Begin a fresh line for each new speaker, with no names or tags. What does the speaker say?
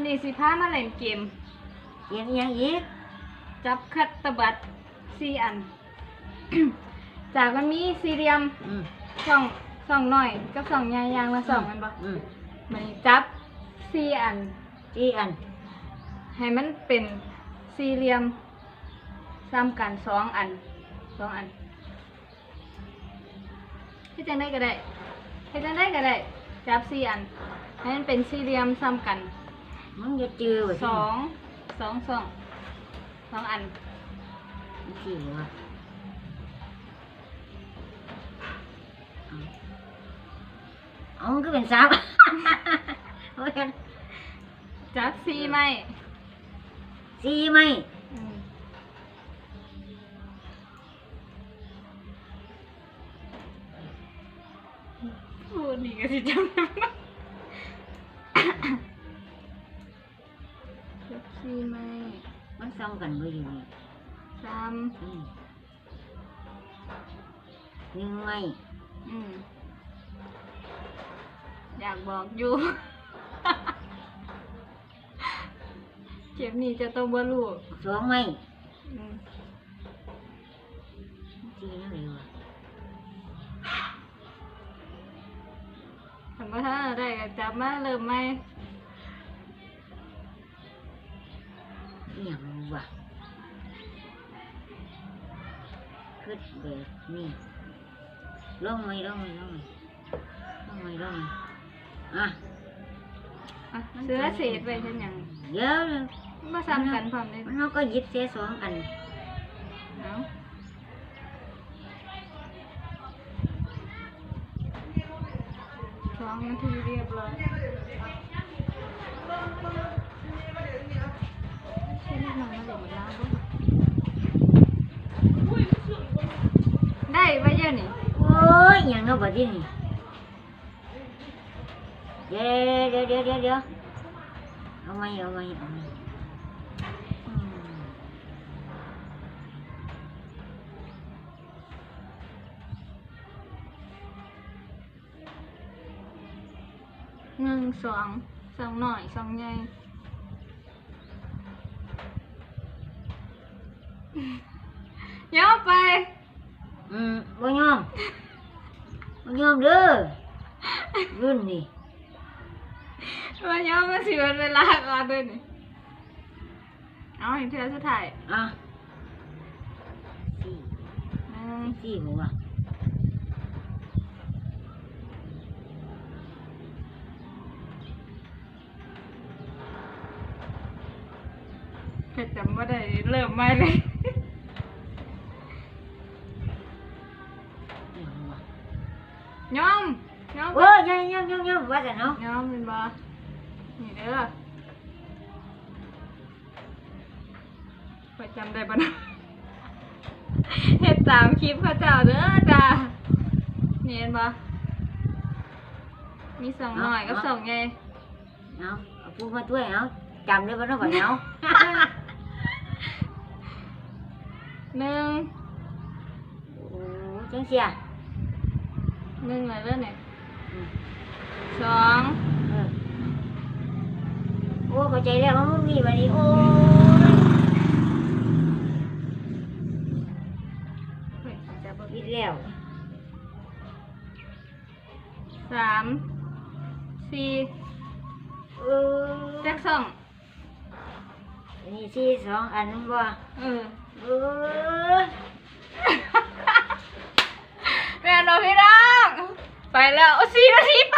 วันนี้สิพามาเล่นเกม
เสียงอิหยังอีก
จับคัตตบัตรสี่อัน จากมันมีสี่เหลี่ยม
อืม
สองสองหน่อยกับสองใหญ่อยางละสองแมันบ่
อืม
มันจับสี่อัน
อีอัน
ให้มันเป็นสี่เหลี่ยมซ้ำกันสองอันสองอันที่จังได้ก็ได้ที่จังได้ก็ได้จับสี่อันให้มันเป็นสี่เหลี่ยมซ้ำกัน
มึงจะจือว่า
สองสองสองสองอัน
สี่วะเอามันก็เป็นสามโอ้ย
จับสี่ไหม
สี่ไหม
อืมพูดนี่ก็สิจำได้ สี่ไหม
มันซ้ำกันบ่อยู่นี่
สาม
อืมหนึ่งไหม
อืมอยากบอกอยู่เจ็บนี่จะต้องบ่รู้
สองไหม
อืม
สี่นั่นเลยวะ
ทำมาถ้าได้ก็จับมาเริ่มไหม
อีหยังวะขึ้นแบบนี้ลงไหมลงไหมลงไหมลงไหมลงไหมอะ
อะเสื้อเศษไปเช่นหยัง
เดี๋ยวเดี๋ยว
มาซ้ำกันพร้อมเลย
มันเราก็หยิบเสียสองอัน
เอาสองนาทีเรียบร้อยเช่นน้อยมาเดี๋ยวมันล้างบ่ ได้ไว้เยอะนี่
โอ้ยอหย่างเนาะบัดนี้นี่เดี๋ยวเดี๋ยวเดี๋ยวเดี๋ยวเดี๋ยวเอาไหมเอาไหมเอาไหมอืม
หนึ่งสองสองหน่อยสองใหญ่ย่อไป
อืมบ่ยอมบ่ยอมเด้อรุ่นนี่
ว่าย่อมาสิวันเวลาก่อนด้วยนี่เอาอีกเทือสุดท้าย
อะสี่
หนึ่ง
สี่หัว
เผ็ดจำว่าได้เริ่มไม่เลย ย่อมย่อม
โอ้ยยังยังยังยังว่าแต่เนาะ
ย่อมเป็นบ่นี่เด้อเผ็ดจำได้ปะนะเฮ็ดตามคลิปเขาเจ้าเด้อจ้านี่เห็นบ่มีสองหน่อยกับสองใหญ่
เอาเอาพูดมาด้วยเอาจำได้บ่เนาะบัดเนาะ
หนึ่ง
โอ้จังเสีย
หนึ่งอะไรเด้อเนี่ย
อืม
สอง
เออโอ้เข้าใจแล้วว่ามันมีบัดนี้โอ้ย
เฮ้ยจะบ่
ผิดแล้ว
สามสี่
เออ
แจ็คสอง
อันนี้สี่สองอันนั้นบ่
เออ
เออ
แม่นบ่พี่น้อง ไปแล้วโอ้สี่นาทีไป